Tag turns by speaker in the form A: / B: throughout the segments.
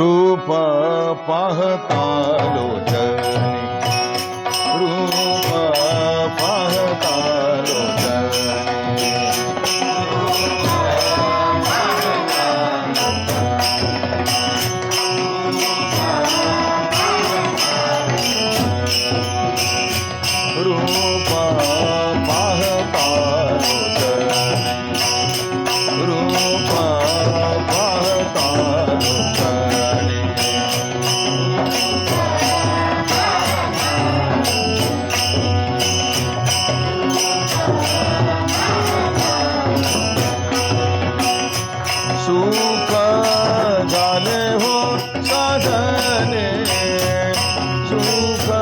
A: रूप पाहता लोचनी रूप पाहता रूप पाहता জীবনে সুখ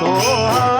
A: तो हाँ